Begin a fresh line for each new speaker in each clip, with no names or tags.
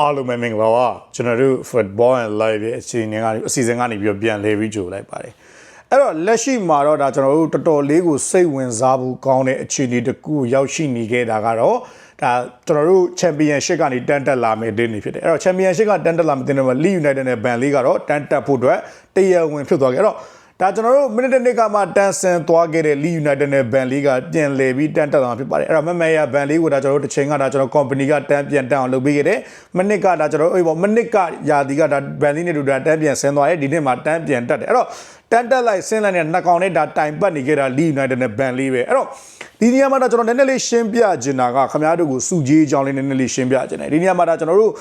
အားလုံးပဲမင်္ဂလာပါကျွန်တော်တို့ football and live ရဲ့အစီအစဉ်ကနေအစီအစဉ်ကနေပြီးတော့ပြန်လဲပြီးကြိုလိုက်ပါတယ်အဲ့တော့လက်ရှိမှာတော့ဒါကျွန်တော်တို့တော်တော်လေးကိုစိတ်ဝင်စားဖို့ကောင်းတဲ့အခြေအနေတစ်ခုကိုရောက်ရှိနေခဲ့တာကတော့ဒါကျွန်တော်တို့ championship ကနေတန်းတက်လာမယ့်တင်းနေဖြစ်တယ်အဲ့တော့ championship ကတန်းတက်လာမယ့်တင်းတွေမှာ Leeds United နဲ့ Burnley ကတော့တန်းတက်ဖို့အတွက်တရားဝင်ဖြစ်သွားခဲ့အဲ့တော့ ဒါကျွန်တော်တို့မိနစ်တစ်နှစ်ကမှတန်ဆန်သွားခဲ့တဲ့ Leeds United နဲ့ Burnley ကပြန်လည်ပြီးတန်းတက်လာမှာဖြစ်ပါတယ်အဲ့တော့မမရ Burnley ကိုဒါကျွန်တော်တို့တစ်ချိန်ကဒါကျွန်တော် company ကတန်းပြန်တက်အောင်လုပ်ပေးခဲ့တယ်မိနစ်ကဒါကျွန်တော်အေးပေါ့မိနစ်ကယာဒီကဒါ Burnley နဲ့တူဒါတန်းပြန်ဆင်းသွားတယ်ဒီနှစ်မှာတန်းပြန်တက်တယ်အဲ့တော့တန်းတက်လိုက်ဆင်းလိုက်တဲ့နှစ်ကောင်နဲ့ဒါတိုင်ပတ်နေခဲ့တာ Leeds United နဲ့ Burnley ပဲအဲ့တော့ဒီနေရာမှာဒါကျွန်တော်နည်းနည်းလေးရှင်းပြချင်တာကခင်ဗျားတို့ကိုစုကြီးအကြောင်းလေးနည်းနည်းလေးရှင်းပြချင်တယ်ဒီနေရာမှာဒါကျွန်တော်တို့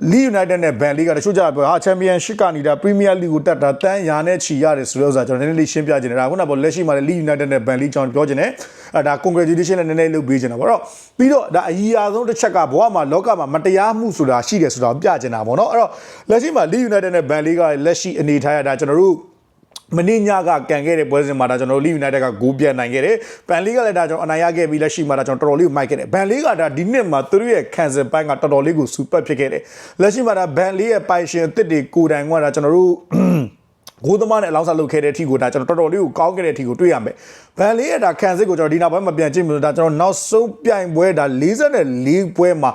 Leeds United နဲ့ Burnley ကတချို့ကြပြောဟာ Championship ကနေတာ Premier League ကိုတက်တာတန်းရာနဲ့ချီရတယ်ဆိုတဲ့ဥစ္စာကျွန်တော်နည်းနည်းလေးရှင်းပြချင်တယ်ဒါခုနကလက်ရှိမှာလည်း Leeds United နဲ့ Burnley ကြောင်းပြောချင်တယ်အဲဒါ congratulation နဲ့နည်းနည်းလုပ်ပေးချင်တာပေါ့တော့ပြီးတော့ဒါအကြီးအဆုံးတစ်ချက်ကဘဝမှာလောကမှာမတရားမှုဆိုတာရှိတယ်ဆိုတာပြချင်တာပေါ့နော်အဲ့တော့လက်ရှိမှာ Leeds United နဲ့ Burnley ကလက်ရှိအနေထားရတာကျွန်တော်တို့ မင်းညကကန်ခဲ့တဲ့ပွဲစဉ်မှာဒါကျွန်တော်တို့ Leeds United ကဂိုးပြန်နိုင်ခဲ့တယ်။ဘန်လီကလည်းဒါကျွန်တော်အနိုင်ရခဲ့ပြီးလက်ရှိမှာဒါကျွန်တော်တော်တော်လေးကိုမိုက်ခဲ့တယ်။ဘန်လီကဒါဒီနှစ်မှာသူတို့ရဲ့ခံစဉ်ပိုင်းကတော်တော်လေးကိုစူပတ်ဖြစ်ခဲ့တယ်။လက်ရှိမှာဒါဘန်လီရဲ့ပိုင်ရှင်အစ်စ်တွေကိုယ်တိုင်ကဒါကျွန်တော်တို့ ဂိုးသမားနဲ့အလောင်းစားလုပ်ခဲ့တဲ့အထိကိုဒါကျွန်တော်တော်တော်လေးကိုကောင်းခဲ့တဲ့အထိကိုတွေ့ရမယ်။ဘန်လေးရဲ့ဒါခံစစ်ကိုကျွန်တော်ဒီနောက်ပိုင်းမှာပြန်ကြည့်မလို့ဒါကျွန်တော်နောက်ဆုံးပြိုင်ပွဲဒါ44ပွဲမှာ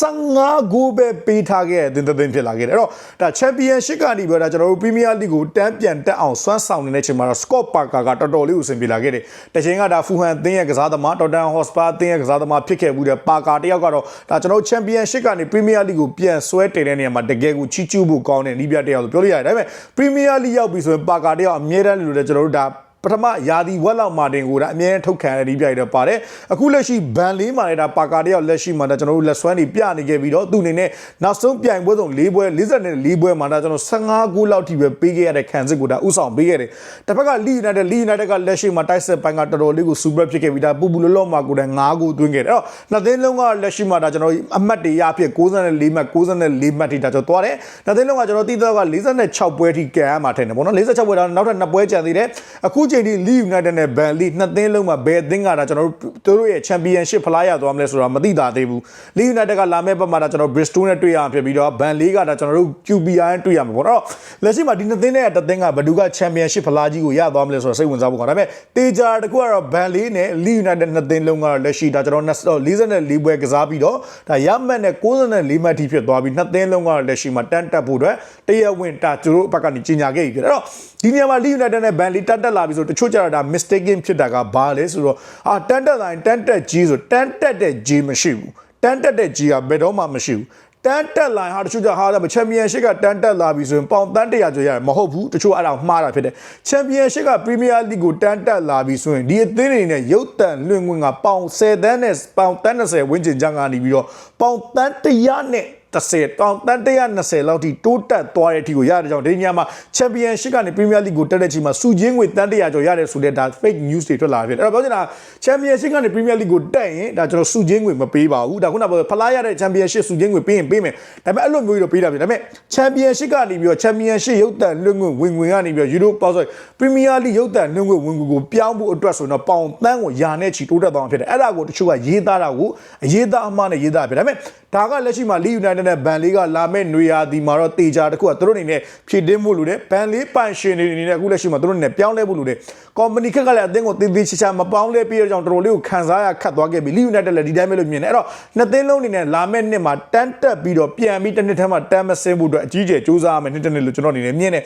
15ဂိုးပဲပေးထားခဲ့တဲ့တင်တင်ဖြစ်လာခဲ့တယ်။အဲ့တော့ဒါချန်ပီယံရှစ်ကနေပြီးတော့ဒါကျွန်တော်တို့ပရီးမီးယားလိကိုတန်းပြန်တက်အောင်စွမ်းဆောင်နေတဲ့အချိန်မှာတော့စကော့ပါကာကတော်တော်လေးကိုအဆင်ပြေလာခဲ့တယ်။တချိန်ကဒါဖူဟန်အသင်းရဲ့ကစားသမားတော်တန်ဟော့စပါအသင်းရဲ့ကစားသမားဖြစ်ခဲ့မှုတဲ့ပါကာတယောက်ကတော့ဒါကျွန်တော်တို့ချန်ပီယံရှစ်ကနေပရီးမီးယားလိကိုပြန်ဆွဲတင်တဲ့နေရာမှာတကယ်ကိုချီးကျူးဖို့ကောင်းတဲ့နီးပြတယောက်လို့ပြောလို့ရတယ်။ဒါပေမဲ့ပရီးမီးယားလိရောက်ပြီဆိုရင်ပါကာတယောက်အမြဲတမ်းလို့လည်းကျွန်တော်တို့ဒါ ပထမယာဒီဝက်လောက်မာတင်ကိုဒါအမြဲထုတ်ခံရတဲ့ဒီပြိုင်တော့ပါတယ်အခုလက်ရှိဘန်လေးမှာလည်းဒါပါကာတယောက်လက်ရှိမှာဒါကျွန်တော်တို့လက်ဆွမ်းနေပြနေခဲ့ပြီးတော့သူ့အနေနဲ့နောက်ဆုံးပြိုင်ပွဲဆုံး၄ပွဲ44ပွဲမှာဒါကျွန်တော်15ဂိုးလောက်ထိပဲပေးခဲ့ရတဲ့ခံစစ်ကိုဒါဥဆောင်ပေးခဲ့တယ်တစ်ဖက်ကလီယူနိုက်တက်လီယူနိုက်တက်ကလက်ရှိမှာတိုက်စစ်ပိုင်းကတော်တော်လေးကိုစူပရာဖြစ်ခဲ့ပြီးဒါပူပူလောလောမှာကိုလည်း9ဂိုးသွင်းခဲ့တယ်အဲ့တော့နှစ်သိန်းလုံးကလက်ရှိမှာဒါကျွန်တော်အမှတ်တွေရဖြစ်64မှတ်64မှတ်ထိဒါကျွန်တော်သွားတယ်နှစ်သိန်းလုံးကကျွန်တော်တိတော့က46ပွဲထိကန်ရမှာထင်တယ်ပေါ့နော်46ပွဲတော့နောက်ထပ်2ပွဲကျန်သေးတယ်အခုချိန်ထိ Leeds United နဲ့ Burnley နှစ်သင်းလုံးမှာဘယ်အသင်းကဒါကျွန်တော်တို့တို့ရဲ့ Championship ဖလားရသွားမလဲဆိုတာမသိတာသေးဘူး Leeds United ကလာမဲ့ဘက်မှာဒါကျွန်တော် Bristol နဲ့တွေ့ရမှာဖြစ်ပြီးတော့ Burnley ကဒါကျွန်တော်တို့ QPR နဲ့တွေ့ရမှာပေါ့နော်လက်ရှိမှာဒီနှစ်သင်းနဲ့တစ်သင်းကဘယ်သူက Championship ဖလားကြီးကိုရသွားမလဲဆိုတော့စိတ်ဝင်စားဖို့ကောင်းဒါပေမဲ့တေချာတကူကတော့ Burnley နဲ့ Leeds United နှစ်သင်းလုံးကတော့လက်ရှိဒါကျွန်တော်44ပွဲကစားပြီးတော့ဒါရမှတ်နဲ့64မှတ်ထိဖြစ်သွားပြီးနှစ်သင်းလုံးကတော့လက်ရှိမှာတန်းတက်ဖို့အတွက်တရားဝင်တာသူတို့ဘက်ကနေကြီးညာခဲ့ပြီဖြစ်တယ်အဲ့တော့ဒီနေရာမှာ Leeds United နဲ့ Burnley တက်တက်လာပြီဆိုတချို့ကျတော့ဒါ mistaken ဖြစ်တာကဘာလဲဆိုတော့အာတန်းတက်တိုင်းတန်းတက်ကြီးဆိုတန်းတက်တဲ့ကြီးမရှိဘူးတန်းတက်တဲ့ကြီးကဘယ်တော့မှမရှိဘူးတန်းတက်လာဟာတချို့ကြဟာချန်ပီယံရှစ်ကတန်းတက်လာပြီဆိုရင်ပေါင်တန်း100ကျော်ရတယ်မဟုတ်ဘူးတချို့အဲ့ဒါမှားတာဖြစ်တယ်ချန်ပီယံရှစ်ကပရီးမီးယားလိကိုတန်းတက်လာပြီဆိုရင်ဒီအသင်းတွေနဲ့ရုပ်တံလွှင့်ခွင့်ကပေါင်10တန်းနဲ့ပေါင်တန်း20ဝန်းကျင်ချမ်းကနေပြီးတော့ပေါင်တန်း100နဲ့ 30တောင်တန်120လောက်ထိတိုးတက်သွားတဲ့အထိကိုရတဲ့ကြောင့်ဒီညမှာချန်ပီယံရှစ်ကနေပရီးမီးယားလိကိုတက်တဲ့ချိန်မှာစုချင်းငွေတန်100ကျော်ရတယ်ဆိုတဲ့ဒါ fake news တွေထွက်လာဖြစ်တယ်အဲ့တော့ပြောချင်တာချန်ပီယံရှစ်ကနေပရီးမီးယားလိကိုတက်ရင်ဒါကျွန်တော်စုချင်းငွေမပေးပါဘူးဒါခုနကဖလားရတဲ့ချန်ပီယံရှစ်စုချင်းငွေပေးရင်ပေးမယ်ဒါပေမဲ့အဲ့လိုမျိုးကြီးတော့ပေးတာဖြစ်ဒါပေမဲ့ချန်ပီယံရှစ်ကနေပြီးတော့ချန်ပီယံရှစ်ရုပ်တံလွှင့်ငွေဝင်ငွေကနေပြီးတော့ယူရိုပေါ့ဆိုပရီးမီးယားလိရုပ်တံလွှင့်ငွေဝင်ငွေကိုပြောင်းဖို့အတွက်ဆိုတော့ပေါင်တန်းကိုယာနဲ့ချီတိုးတက်သွားမှာဖြစ်တယ်အဲ့ဒါကိုတချို့ကရေးသားတာကိုအရေးသားအမှားနဲ့ရေးသားဖြစ်ဒါပေမဲ့ဒါကလက်ရှိမှာလီယူနိုက်တက်နဲ့ဘန်လေးကလာမဲ့နွေရာသီမှာတော့တေချာတခုကသူတို့အနေနဲ့ဖြည့်တင်းမှုလို့တဲ့ဘန်လေးပန်ရှင်တွေအနေနဲ့အခုလက်ရှိမှာသူတို့အနေနဲ့ပြောင်းလဲဖို့လို့တဲ့ကော်မနီခက်ကလည်းအသင်းကိုတည်တည်ချာချာမပေါင်းလဲပြီးတော့ကြောင့်တော်တော်လေးကိုခံစားရခတ်သွားခဲ့ပြီလီယူနိုက်တက်လည်းဒီတိုင်းပဲလို့မြင်တယ်အဲ့တော့နှစ်သင်းလုံးအနေနဲ့လာမဲ့နှစ်မှာတန်းတက်ပြီးတော့ပြန်ပြီးတစ်နှစ်ထဲမှာတန်းမစင်းဖို့အတွက်အကြီးကျယ်စူးစမ်းရမယ်နှစ်တစ်နှစ်လို့ကျွန်တော်အနေနဲ့မြင်တယ်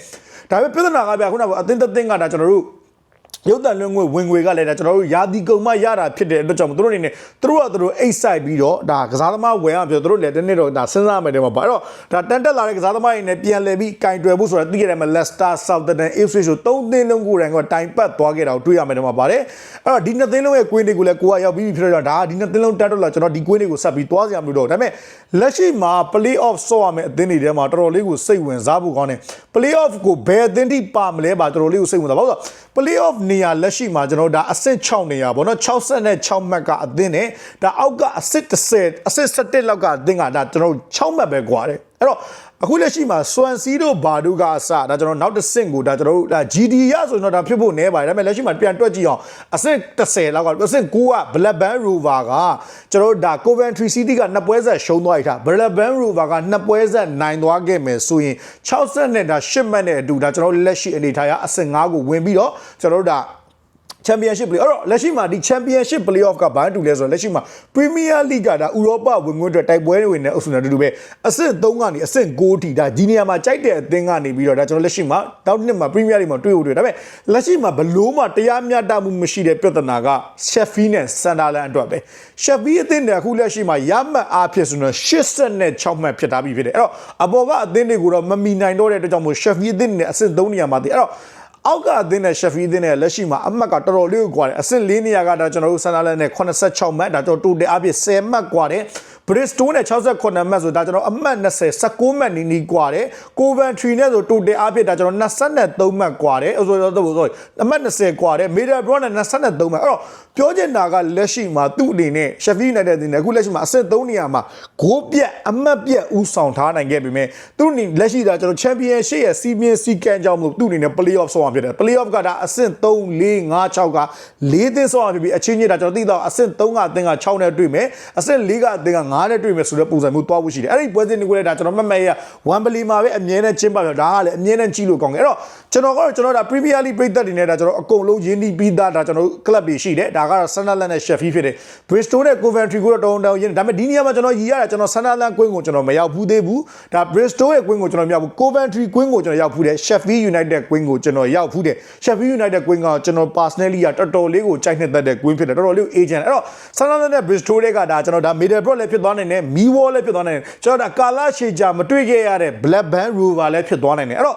ဒါပေမဲ့ပြဿနာကဗျာခုနကအသင်းတစ်သင်းကဒါကျွန်တော်တို့ ရုပ်တံလွှင့်ငွေဝင်ငွေကလည်းဒါကျွန်တော်တို့ယာဒီကုံမရတာဖြစ်တဲ့အတွက်ကြောင့်သူတို့အနေနဲ့သူတို့ကသူတို့အိတ်ဆိုင်ပြီးတော့ဒါကစားသမားဝယ်ရပြောသူတို့လည်းတနေ့တော့ဒါစဉ်းစားမယ်တဲ့မှာပါအဲ့တော့ဒါတန်တက်လာတဲ့ကစားသမားတွေနဲ့ပြန်လည်ပြီးကင်တွယ်ဖို့ဆိုတာသိရတယ်မှာ Leicester Southampton Ipswich ဆိုသုံးသင်းလုံးကိုယ်တိုင်ကတိုင်ပတ်သွားခဲ့တာကိုတွေ့ရမယ်တဲ့မှာပါတယ်အဲ့တော့ဒီနှစ်သင်းလုံးရဲ့ကွင်းတွေကိုလည်းကိုကရောက်ပြီးဖြစ်တော့ဒါဒီနှစ်သင်းလုံးတက်တော့လာကျွန်တော်ဒီကွင်းတွေကိုဆက်ပြီးသွားစရာမလိုတော့ဒါပေမဲ့လက်ရှိမှာ play off ဆော့ရမယ်အသင်းတွေထဲမှာတော်တော်လေးကိုစိတ်ဝင်စားဖို့ကောင်းတယ် play off ကိုဘယ်အသင်းထိပါမလဲပါတော်တော်လေးကိုစိတ်ဝင်စားပါဘူး play off နေရာလက်ရှိမှာကျွန်တော်ဒါအဆင့်6နေရာပေါ့နော်66မှတ်ကအသင်းနဲ့ဒါအောက်ကအဆင့်30အဆင့်17လောက်ကအသင်းကဒါကျွန်တော်6မှတ်ပဲကွာတယ်အဲ့တော့ အခုလက်ရှိမှာစွမ်စီတို့ဘာဒူကအစဒါကျွန်တော်နောက်တစ်ဆင့်ကိုဒါကျွန်တော်တို့ဒါ GD ရဆိုရင်တော့ဒါဖြစ်ဖို့နည်းပါတယ်ဒါပေမဲ့လက်ရှိမှာပြန်တွက်ကြည့်အောင်အဆင့်30လောက်ကအဆင့်9က Blackburn Rover ကကျွန်တော်တို့ဒါ Coventry City ကနှစ်ပွဲဆက်ရှုံးသွားရတာ Blackburn Rover ကနှစ်ပွဲဆက်နိုင်သွားခဲ့မယ်ဆိုရင်60နဲ့ဒါ10မှတ်နဲ့အတူဒါကျွန်တော်တို့လက်ရှိအနေထားရအဆင့်9ကိုဝင်ပြီးတော့ကျွန်တော်တို့ဒါ championship play အဲ့တော့လက်ရှိမှာဒီ championship playoff ကဘာတူလဲဆိုတော့လက်ရှိမှာ premier league ကဒါဥရောပဝင်ငွေအတွက်တိုက်ပွဲတွေဝင်နေအုပ်စုနဲ့အတူတူပဲအဆင့်3ကနေအဆင့်6ထိဒါဒီနေရာမှာကြိုက်တဲ့အသင်းကနေပြီးတော့ဒါကျွန်တော်လက်ရှိမှာတောက်နှစ်မှာ premier league မှာတွေ့ဖို့တွေ့ဒါပေမဲ့လက်ရှိမှာဘလို့မှတရားမျှတမှုမရှိတဲ့ပြဿနာက sheffield နဲ့ sunderland အတွက်ပဲ sheffield အသင်းတွေအခုလက်ရှိမှာရမှတ်အားဖြစ်ဆိုတော့86မှတ်ဖြစ်ထားပြီဖြစ်တယ်အဲ့တော့အပေါ်ကအသင်းတွေကိုတော့မမီနိုင်တော့တဲ့အတွက်ကြောင့်မို့ sheffield အသင်းနဲ့အဆင့်3နေရာမှာတည်အဲ့တော့ အောက်ကအသင်းနဲ့ Sheffield အသင်းနဲ့လက်ရှိမှာအမှတ်ကတော်တော်လေးကိုကွာတယ်အဆင့်၄နေရာကဒါကျွန်တော်တို့ဆန်နာလန်နဲ့86မှတ်ဒါကျွန်တော်တိုတယ်အပြည့်10မှတ်ကွာတယ် Bristol နဲ့68မှတ်ဆိုဒါကျွန်တော်အမှတ်20 19မှတ်နီးနီးကွာတယ် Coventry နဲ့ဆိုတိုတယ်အပြည့်ဒါကျွန်တော်23မှတ်ကွာတယ်ဆိုတော့ဆိုတော့အမှတ်20ကွာတယ် Middlesbrough နဲ့23မှတ်အဲ့တော့ပြောချင်တာကလက်ရှိမှာသူ့အနေနဲ့ Sheffield United အသင်းနဲ့အခုလက်ရှိမှာအဆင့်3နေရာမှာဂိုးပြတ်အမှတ်ပြတ်ဦးဆောင်ထားနိုင်ခဲ့ပေမဲ့သူ့အနေလက်ရှိဒါကျွန်တော် Championship ရဲ့စီးပြင်းစီကံကြောင့်မလို့သူ့အနေနဲ့ Playoff ဆောင်းအောင်ဖြစ်တယ် Playoff ကဒါအဆင့်3 4 5 6က၄သင်းဆောင်းအောင်ဖြစ်ပြီးအချင်းချင်းဒါကျွန်တော်သိတော့အဆင့်3ကအသင်းက6နဲ့တွေ့မယ်အဆင့်4ကအသင်းက9နဲ့တွေ့မယ်ဆိုတဲ့ပုံစံမျိုးသွားဖို့ရှိတယ်အဲ့ဒီပွဲစဉ်တွေကိုလည်းဒါကျွန်တော်မှတ်မှတ်ရဝမ်ဘလီမှာပဲအမြဲတမ်းကျင်းပပြဒါကလည်းအမြဲတမ်းကြီးလို့ကောင်းတယ်အဲ့တော့ကျွန်တော်ကတော့ကျွန်တော်ဒါ Premier League ပြည်သက်တွေနဲ့ဒါကျွန်တော်အကုန်လုံးရင်းနှီးပြီးသားဒါကျွန်တော် club တွေရှိတယ်ဒါကတော့ Sunderland နဲ့ Sheffield ဖြစ်တယ် Bristol နဲ့ Coventry ကိုတော့တောင်းတောင်းရင်းဒါပေမဲ့ဒီနေရာမှာကျွန်တော်ရည်ရတာကျွန်တော် Sunderland ကွင်းကိုကျွန်တော်မရောက်ဘူးသေးဘူးဒါ Bristol ရဲ့ကွင်းကိုကျွန်တော်မရောက်ဘူး Coventry ကွင်းကိုကျွန်တော်ရောက်ဘူးတယ် Sheffield United ကွင်းကိုကျွန်တော်ရောက်ဘူးတယ် Sheffield United ကွင်းကကျွန်တော် personally ကတော်တော်လေးကိုကြိုက်နှစ်သက်တဲ့ကွင်းဖြစ်တယ်တော်တော်လေးကို agent အဲ့တော့ Sunderland နဲ့ Bristol တွေကဒါကျွန်တော်ဒါ Middlesbrough လည်းဖြစ်သွားနိုင်တယ် Millwall လည်းဖြစ်သွားနိုင်တယ်ကျွန်တော်ဒါကာလာရှေကြာမတွေ့ခဲ့ရတဲ့ Blackburn Rover လည်းဖြစ်သွားနိုင်တယ်အဲ့တော့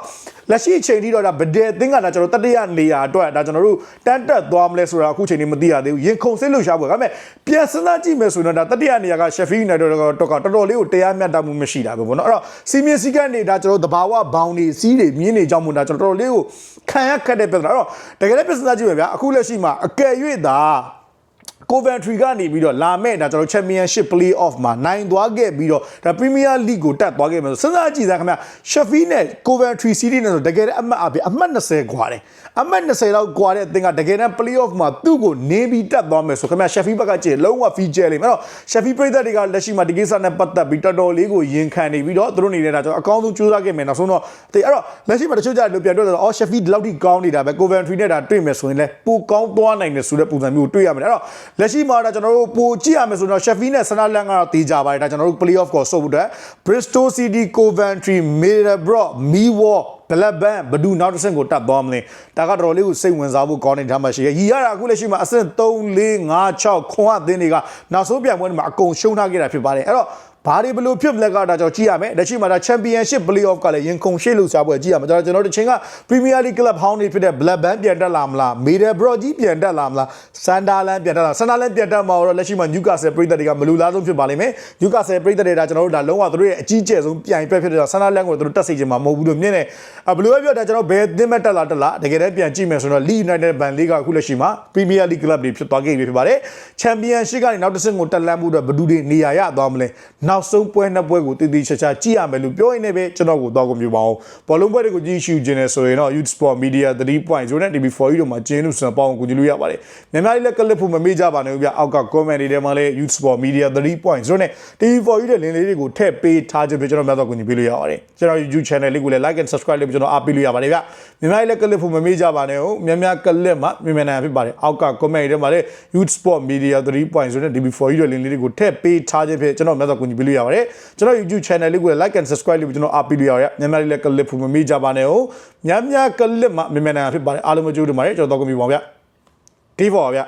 လက်ရှိအချိန်ထိတော့ဒါဗဒယ်သင်းကဒါကျွန်တော်တတိယနေရာအတွက်ဒါကျွန်တော်တို့တန်းတက်သွားမလဲဆိုတာအခုချိန်นี้မသိရသေးဘူးရင်ခုန်စစ်လို့ရှာဖို့ဒါပေမဲ့ပြန်စဉ်းစားကြည့်မယ်ဆိုရင်တော့ဒါတတိယနေရာက Sheffield United တော့တော်တော်လေးကိုတရားမျှတမှုမရှိတာပဲပေါ့နော်အဲ့တော့စီမင်းစည်းကမ်းတွေဒါကျွန်တော်တို့တဘာဝဘောင်တွေစီးတွေမြင်းတွေကြောင့်မို့ဒါကျွန်တော်တော်တော်လေးကိုခံရခက်တဲ့ပြဿနာအဲ့တော့တကယ်လည်းပြန်စဉ်းစားကြည့်မယ်ဗျာအခုလက်ရှိမှာအကယ်၍သာ Coventry ကနေပြီးတော့လာမဲ့ဒါကျွန်တော် Championship Play-off မှာနိုင်သွားခဲ့ပြီးတော့ဒါ Premier League ကိုတက်သွားခဲ့မယ်ဆိုစဉ်းစားကြည့်စမ်းခင်ဗျ Sheffield နဲ့ Coventry City နဲ့ဆိုတကယ်အမှတ်အပြည့်အမှတ်20กว่าတယ်အမှတ်20လောက်กว่าတဲ့အသင်းကတကယ်တမ်း Play-off မှာသူ့ကိုနင်းပြီးတက်သွားမယ်ဆိုခင်ဗျ Sheffield ဘက်ကကြည့်လုံးဝ feature လိမ့်မယ်အဲ့တော့ Sheffield ပြည်သက်တွေကလက်ရှိမှာဒီကိစ္စနဲ့ပတ်သက်ပြီးတော်တော်လေးကိုရင်ခံနေပြီးတော့သူတို့နေနေတာကျွန်တော်အကောင်းဆုံးကြိုးစားခဲ့မယ်နောက်ဆုံးတော့တေအဲ့တော့လက်ရှိမှာတချို့ကြလို့ပြန်တွေ့တော့အော် Sheffield ဒီလောက်ထိကောင်းနေတာပဲ Coventry နဲ့ဒါတွေ့မယ်ဆိုရင်လည်းပိုကောင်းသွားနိုင်တယ်ဆိုတဲ့ပုံစံမျိုးကိုတွေ့ရမယ်အဲ့တော့ လက်ရှိမှာတော့ကျွန်တော်တို့ပိုကြည့်ရမယ်ဆိုတော့ Sheffield နဲ့ Sunderland ကတော့တေးကြပါတယ်ဒါကျွန်တော်တို့ play off ကိုဆုပ်ဖို့အတွက် Bristol City Coventry Middlesbrough Millwall Blackburn ဘဒူနောက်တစ်ဆင့်ကိုတက်သွားမလဲဒါကတော်တော်လေးကိုစိတ်ဝင်စားဖို့ကောင်းနေတာမှရှိရရီရတာအခုလက်ရှိမှာအဆင့်3 4 5 6ခွန်အသင်းတွေကနောက်ဆုံးပြိုင်ပွဲတွေမှာအကုန်ရှုံးထားခဲ့တာဖြစ်ပါတယ်အဲ့တော့ ဘာတွေဘလို့ဖြစ်မလဲကဒါကျွန်တော်ကြည့်ရမယ်လက်ရှိမှာဒါ Championship Play-off ကလည်းရင်ခုန်ရှေ့လို့စားပွဲကြည့်ရမယ်ကျွန်တော်ကျွန်တော်တို့ချင်းက Premier League Club ဟောင်းတွေဖြစ်တဲ့ Blackburn ပြန်တက်လာမလား Middlesbrough ကြီးပြန်တက်လာမလား Sunderland ပြန်တက်လာ Sunderland ပြန်တက်မှာတော့လက်ရှိမှာ Newcastle ပြည်သက်တွေကမလူလားဆုံးဖြစ်ပါလိမ့်မယ် Newcastle ပြည်သက်တွေဒါကျွန်တော်တို့ဒါလုံးဝသူတို့ရဲ့အကြီးကျယ်ဆုံးပြိုင်ပွဲဖြစ်တဲ့ Sunderland ကိုသူတို့တက်စေချင်မှာမဟုတ်ဘူးလို့မြင်နေဘလို့ပြောဒါကျွန်တော်ဘယ်သင်းမဲ့တက်လာတက်လာတကယ်တည်းပြန်ကြည့်မယ်ဆိုတော့ Leeds United Ban League ကအခုလက်ရှိမှာ Premier League Club တွေဖြစ်သွားခဲ့ပြီဖြစ်ပါတယ် Championship ကနေနောက်တစ်ဆင့်ကိုတက်လန်းမှုတော့ဘယ်သူတွေနေရာရသွားမလဲနောက်ဆုံးပွဲနှစ်ပွဲကိုတည်တည်ချာချာကြည့်ရမယ်လို့ပြောရင်းနဲ့ပဲကျွန်တော်ကိုတော့ကုန်ပြပါအောင်ဘောလုံးပွဲတွေကိုကြည့်ရှုခြင်းနဲ့ဆိုရင်တော့ Youth Sport Media 3.0နဲ့ TV4 တို့မှာကျင်းလို့ဆိုတော့ပေါအောင်ကိုကြည့်လို့ရပါတယ်မြန်မာလေးလည်းကလစ်ဖို့မမေ့ကြပါနဲ့ဗျအောက်က comment တွေထဲမှာလည်း Youth Sport Media 3.0နဲ့ TV4 ရဲ့လင်းလေးတွေကိုထည့်ပေးထားခြင်းပဲကျွန်တော်များတော့ကိုကြည့်ပေးလို့ရပါတယ်ကျွန်တော် YouTube channel လေးကိုလည်း like and subscribe လုပ်ပြီးကျွန်တော်အားပေးလို့ရပါတယ်ဗျမြန်မာလေးလည်းကလစ်ဖို့မမေ့ကြပါနဲ့ဟုတ်များများကလစ်မှာမြန်မာနိုင်ငံဖြစ်ပါတယ်အောက်က comment တွေထဲမှာလည်း Youth Sport Media 3.0နဲ့ TV4 ရဲ့လင်းလေးတွေကိုထည့်ပေးထားခြင်းပဲကျွန်တော်များတော့ကိုကြည့်ပေးလို့ရပါတယ်ကျွန်တော် YouTube channel လေးကိုလည်း like and subscribe လုပ်ပြီးကျွန်တော်အားပေးလို့ရပါတယ်မြန်မာလေးလည်းကလစ်ဖို့မမေ့ကြပါနဲ့ဟုတ်များများကလစ်မှာမြန်မာနိုင်ငံဖြစ်ပါတယ်အားလုံးမကြိုးတူပါတယ်ကျွန်တော်တော့ကိုမြင်ပါဗျဒီပေါ်ပါဗျ